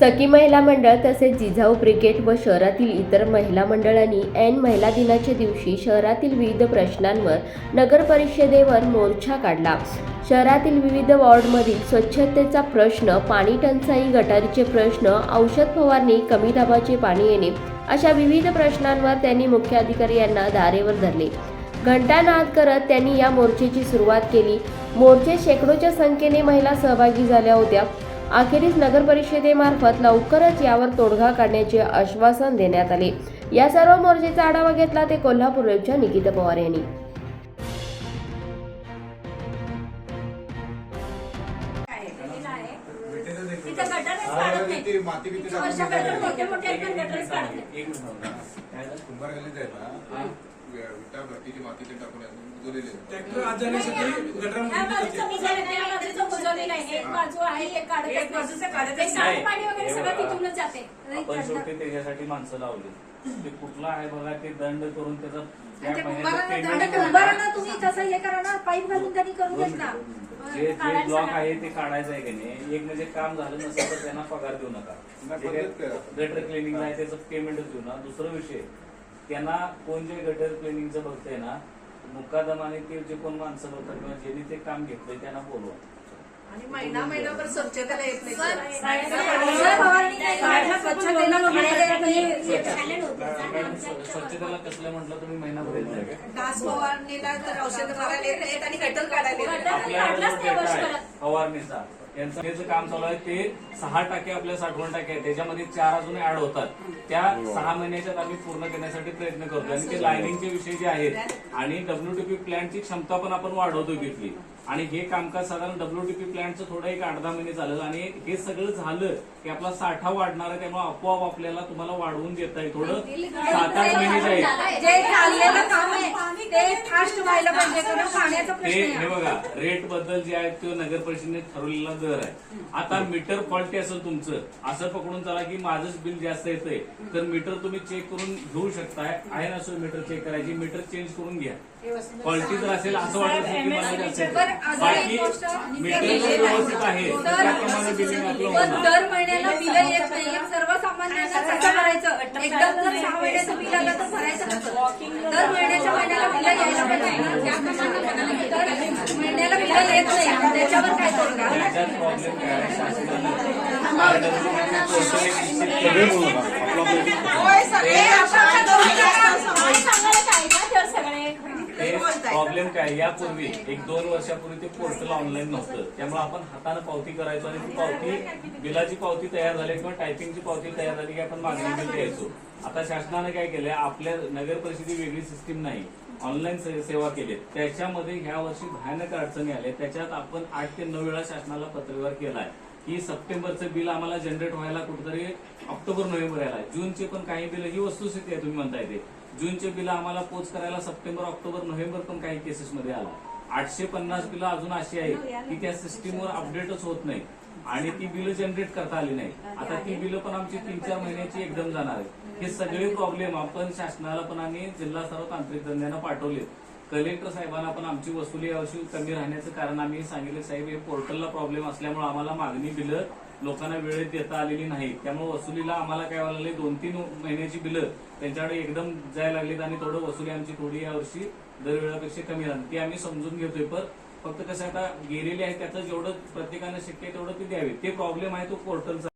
सखी महिला मंडळ तसेच जिजाऊ क्रिकेट व शहरातील इतर महिला मंडळांनी ऐन महिला दिनाच्या दिवशी शहरातील विविध प्रश्नांवर नगर परिषदेवर मोर्चा काढला. शहरातील विविध वॉर्डमधील स्वच्छतेचा प्रश्न पाणी टंचाई गटारीचे प्रश्न औषध फवारणी कमी दाबाचे पाणी येणे अशा विविध प्रश्नांवर त्यांनी मुख्य अधिकारी यांना धारेवर धरले. घंटानाद करत त्यांनी या मोर्चेची सुरुवात केली. मोर्चे शेकडोच्या संख्येने महिला सहभागी झाल्या होत्या. अखेरीस नगर परिषदेमार्फत लवकरच यावर तोडगा काढण्याचे आश्वासन देण्यात आले. या सर्व मोर्चेचा आढावा घेतला ते कोल्हापूरच्या निकिता पवार यांनी. तिथं गटारच काढत नाही. ते माती बिती किती वर्ष गटर मोठे मोठे आहेत, पण गटरच काढत नाही. कुंभार गल्लीत आहे ना विटा भट्टीची माती ते टाकून बुजवलेली आहे. ट्रॅक्टर आज जाण्यासाठी त्या गटारामध्ये बाजूचं बुजवलं, त्या बाजूचं बुजवलेलं आहे. एक बाजू आहे, एक काढत एक बाजूचं काढत ते नाही. सांडपाणी वगैरे हे सगळं बघा. तिथूनच जाते. आपण शेवटी त्याच्यासाठी माणसं लावली. ते कुठला आहे बघा ते दंड करून त्याचा त्या आणि ते महिन्याचं कुंभारांना payment दंड कुंभारांना तुम्ही तसं हे करा ना पाईप घालून त्यांनी करून घेत ना जे जे ब्लॉक. आहे ते काढायचं आहे की नाही एक म्हणजे काम झालं नसेल तर त्यांना पगार देऊ नका? गटर क्लिनिंग आहे त्याचं पेमेंटच देऊ ना दुसरा विषय त्यांना कोण जे गटर क्लिनिंगचं बघतंय ना मुक्कादमाने ते जे कोण माणसं बघतात किंवा ज्यांनी ते काम घेतलंय त्यांना बोलवा आणि महिना महिनाभर स्वच्छतेला येत नाही स्वच्छतेला स्वच्छतेला कसलं म्हटलं तुम्ही महिनाभर येत नाही का? डास फवारणीला तर औषध मारायला येत नाहीत आणि गटर काढायला येत जो डेटा आहे. फवारणीचा यांचं हे जे काम चालू आहे ते सहा टक्के आपल्या साठवण टक्के आहे त्याच्यामध्ये चार अजून ऍड होतात. त्या सहा महिन्याच्यात आम्ही पूर्ण करण्यासाठी प्रयत्न करतो आणि ते लाईनिंगचे विषय जे आहेत आणि डब्ल्यूटीपी प्लॅनची क्षमता पण आपण वाढवतो तिथली. आणि हे कामकाज साधारण डब्ल्यूटीपी प्लॅनचं थोडं एक आठ दहा महिने चालेल. आणि हे सगळं झालं की आपला साठा वाढणार आहे त्यामुळे आपोआप आपल्याला तुम्हाला वाढवून देता येईल. थोडं सात आठ महिने जाईल जे आहे ते फास्ट व्हायला पाहिजे कारण पाण्याचा ते प्रश्न हे आहे बघा रेटबद्दल जे आहे तो नगर परिषदेने ठरवलेला दर आहे. आता मीटर फॉल्टी असेल तुमचं असं पकडून चला की माझंच बिल जास्त येतंय. तर मीटर तुम्ही चेक करून घेऊ शकताय आहे ना सो मीटर चेक करायची? मीटर चेंज करून घ्या. क्वालिटी जर असेल असं वाटत असेल की मला जास्त येतंय. बरं, अजून बाकी एक गोष्ट मीटर जर व्यवस्थित आहे. तर त्याप्रमाणे बिलिंग आपलं पण होणार. दर महिन्याला बिल येत नाही एकदम जर सहा महिन्याचं बिल आलं तर भरायचं कसं? दर महिन्याच्या महिन्याला बिल यायला पाहिजे ना त्याप्रमाणे दर महिन्याला बिल येत नाही. त्याच्यावर काय प्रॉब्लेम काय? यापूर्वी एक दोन वर्षापूर्वी ते पोर्टल ऑनलाईन नव्हतं. त्यामुळे आपण हाताने पावती करायचो आणि ती पावती बिलाची पावती तयार झाली किंवा टायपिंगची पावती तयार झाली की आपण मागणी बिल द्यायचो. आता शासनाने काय केलंय? आपल्या नगर परिषदेची वेगळी सिस्टीम नाही. ऑनलाईन सेवा केली त्याच्यामध्ये ह्या वर्षी भयानक अडचणी आल्या. त्याच्यात आपण आठ ते नऊ वेळा शासनाला पत्रव्यवहार केलाय. की सप्टेंबरचं बिल आम्हाला जनरेट व्हायला कुठेतरी ऑक्टोबर नोव्हेंबर यायला जूनचे पण काही बिल ही वस्तुस्थिती आहे तुम्ही म्हणताय ते. जूनचे बिल आम्हाला पोच करायला सप्टेंबर ऑक्टोबर नोव्हेंबर पण काही केसेस मध्ये आला. आठशे पन्नास बिलं अजून अशी आहेत की त्या सिस्टीमवर अपडेटच होत नाही. आणि ती बिलं जनरेट करता आली नाही. आता ती बिलं पण आमची तीन चार महिन्याची एकदम जाणार आहे हे सगळे प्रॉब्लेम आपण शासनाला पण आणि जिल्हा सर्व तांत्रिक तज्ञांना पाठवले कलेक्टर साहेबांना पण आमची वसुली यावर्षी कमी राहण्याचं कारण आम्ही सांगितले. साहेब हे पोर्टलला प्रॉब्लेम असल्यामुळे आम्हाला मागणी बिलं लोकांना वेळेत देता आलेली नाही. त्यामुळे वसुलीला आम्हाला काय व्हायला लागले दोन तीन महिन्याची बिलं त्यांच्याकडे एकदम जायला लागलीत आणि थोडं वसुली आमची थोडी यावर्षी दरवेळापेक्षा कमी झाली. ती आम्ही समजून घेतोय पण फक्त कसं आता गेलेली आहे त्याचं जेवढं प्रत्येकानं शक्य आहे तेवढं ते द्यावे. ते प्रॉब्लेम आहे तो पोर्टलचा